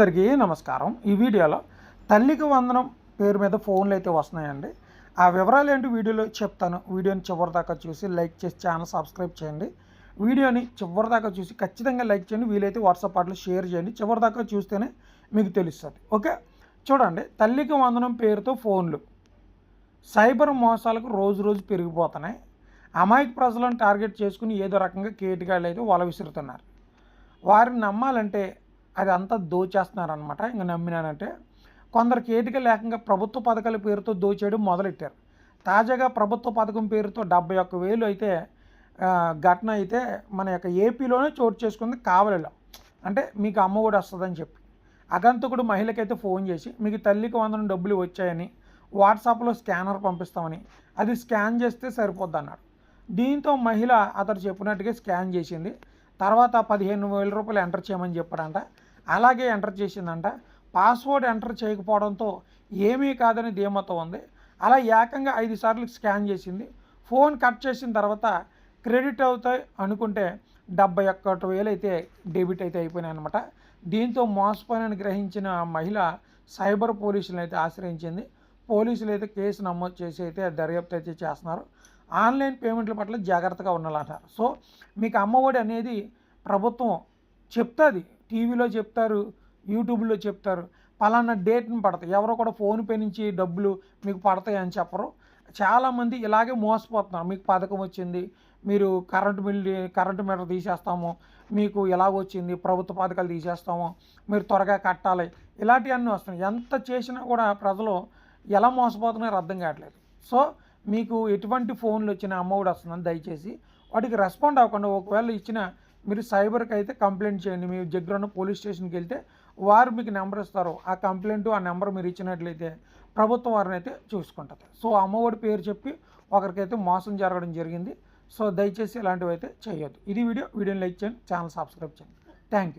అందరికీ నమస్కారం. ఈ వీడియోలో తల్లికి వందనం పేరు మీద ఫోన్లు అయితే వస్తున్నాయండి. ఆ వివరాలు ఏంటి వీడియోలో చెప్తాను. వీడియోని చివరి దాకా చూసి లైక్ చేసి ఛానల్ సబ్స్క్రైబ్ చేయండి. వీడియోని చివరి దాకా చూసి ఖచ్చితంగా లైక్ చేయండి. వీలైతే వాట్సాప్ అట్లా షేర్ చేయండి. చివరి దాకా చూస్తేనే మీకు తెలుస్తుంది. ఓకే? చూడండి. తల్లికి వందనం పేరుతో ఫోన్లు. సైబర్ మోసాలకు రోజు రోజు పెరిగిపోతున్నాయి. అమాయక ప్రజలను టార్గెట్ చేసుకుని ఏదో రకంగా కేటుగాళ్ళు అయితే వల విసురుతున్నారు. వారిని నమ్మాలంటే అది అంతా దోచేస్తున్నారనమాట ఇంకా నమ్మినానంటే కొందరు ఏటిక లేకంగా ప్రభుత్వ పథకాల పేరుతో దోచేయడం మొదలెట్టారు. తాజాగా ప్రభుత్వ పథకం పేరుతో డెబ్బై ఒక్క వేలు అయితే ఘటన అయితే మన యొక్క ఏపీలోనే చోటు చేసుకుంది కావలిలో. అంటే మీకు అమ్మ కూడా వస్తుందని చెప్పి. అగంతకుడు మహిళకైతే ఫోన్ చేసి మీకు తల్లికి వందనం డబ్బులు వచ్చాయని వాట్సాప్లో స్కానర్ పంపిస్తామని. అది స్కాన్ చేస్తే సరిపోద్ది అన్నాడు దీంతో మహిళ అతడు చెప్పినట్టుగా స్కాన్ చేసింది. తర్వాత పదిహేను వేల రూపాయలు ఎంటర్ చేయమని చెప్పాడంట. అలాగే ఎంటర్ చేసిందంట. పాస్వర్డ్ ఎంటర్ చేయకపోవడంతో ఏమీ కాదని ధీమతో ఉంది. అలా ఏకంగా ఐదు సార్లు స్కాన్ చేసింది. ఫోన్ కట్ చేసిన తర్వాత క్రెడిట్ అవుతాయి అనుకుంటే డెబ్బై ఒక్కటి వేలు అయితే డెబిట్ అయితే అయిపోయినాయి అనమాట దీంతో మోసపోయినని గ్రహించిన ఆ మహిళ సైబర్ పోలీసులను అయితే ఆశ్రయించింది. పోలీసులు అయితే కేసు నమోదు చేసి అయితే దర్యాప్తు అయితే చేస్తున్నారు. ఆన్లైన్ పేమెంట్ల పట్ల జాగ్రత్తగా ఉండాలంటారు. సో మీకు అమ్మఒడి అనేది ప్రభుత్వం చెప్తుంది. టీవీలో చెప్తారు యూట్యూబ్లో చెప్తారు పలానా డేట్ని పడతాయి ఎవరో కూడా ఫోన్పే నుంచి డబ్బులు మీకు పడతాయి అని చెప్పరు. చాలామంది ఇలాగే మోసపోతున్నారు. మీకు పథకం వచ్చింది మీరు కరెంటు బిల్లు కరెంటు మీటర్ తీసేస్తాము మీకు ఎలాగ వచ్చింది ప్రభుత్వ పథకాలు తీసేస్తాము మీరు త్వరగా కట్టాలి ఇలాంటివన్నీ వస్తున్నాయి. ఎంత చేసినా కూడా ప్రజలు ఎలా మోసపోతున్నారో అర్థం కావట్లేదు. సో మీకు ఎటువంటి ఫోన్లు వచ్చినా అమ్మఒడి వస్తుందని దయచేసి వాటికి రెస్పాండ్ అవ్వకుండా ఒకవేళ ఇచ్చిన మీరు సైబర్కి అయితే కంప్లైంట్ చేయండి. మీ దగ్గర ఉన్న పోలీస్ స్టేషన్కి వెళ్తే వారు మీకు నెంబర్ ఇస్తారు. ఆ కంప్లైంట్ ఆ నెంబర్ మీరు ఇచ్చినట్లయితే ప్రభుత్వం వారిని అయితే చూసుకుంటుంది. సో అమ్మఒడి పేరు చెప్పి ఒకరికైతే మోసం జరగడం జరిగింది. సో దయచేసి ఇలాంటివి అయితే చేయొద్దు. ఇది వీడియో. వీడియోని లైక్ చేయండి. ఛానల్ సబ్స్క్రైబ్ చేయండి. Thank you